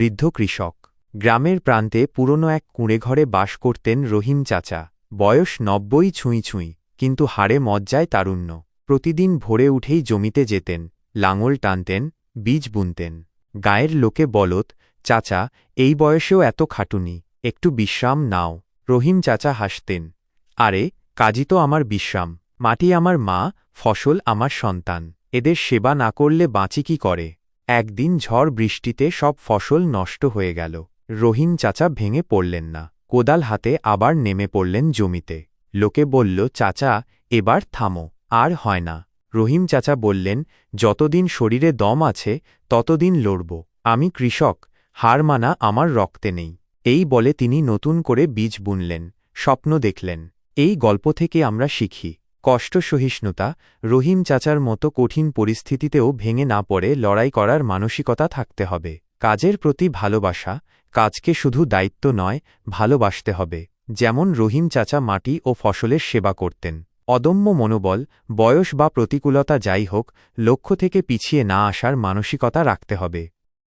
বৃদ্ধ কৃষক। গ্রামের প্রান্তে পুরনো এক কুঁড়েঘরে বাস করতেন রহিম চাচা। বয়স নব্বই ছুঁই ছুঁই, কিন্তু হাড়ে মজ্জায় তারুণ্য। প্রতিদিন ভোরে উঠেই জমিতে যেতেন, লাঙল টানতেন, বীজ বুনতেন। গায়ের লোকে বলত, চাচা, এই বয়সেও এত খাটুনি, একটু বিশ্রাম নাও। রহিম চাচা হাসতেন, আরে, কাজই তো আমার বিশ্রাম, মাটি আমার মা, ফসল আমার সন্তান, এদের সেবা না করলে বাঁচি কি করে? একদিন ঝড় বৃষ্টিতে সব ফসল নষ্ট হয়ে গেল। রহিম চাচা ভেঙে পড়লেন না। কোদাল হাতে আবার নেমে পড়লেন জমিতে। লোকে বলল, চাচা, এবার থামো, আর হয় না। রহিম চাচা বললেন, যতদিন শরীরে দম আছে, ততদিন লড়ব। আমি কৃষক হার মানা আমার রক্তে নেই। এই বলে তিনি নতুন করে বীজ বুনলেন, স্বপ্ন দেখলেন। এই গল্প থেকে আমরা শিখি। কষ্ট সহিষ্ণুতা রহিম চাচার মতো কঠিন পরিস্থিতিতেও ভেঙে না পড়ে লড়াই করার মানসিকতা থাকতে হবে। কাজের প্রতি ভালোবাসা, কাজকে শুধু দায়িত্ব নয়, ভালোবাসতে হবে, যেমন রহিম চাচা মাটি ও ফসলের সেবা করতেন। অদম্য মনোবল, বয়স বা প্রতিকূলতা যাই হোক, লক্ষ্য থেকে পিছিয়ে না আসার মানসিকতা রাখতে হবে।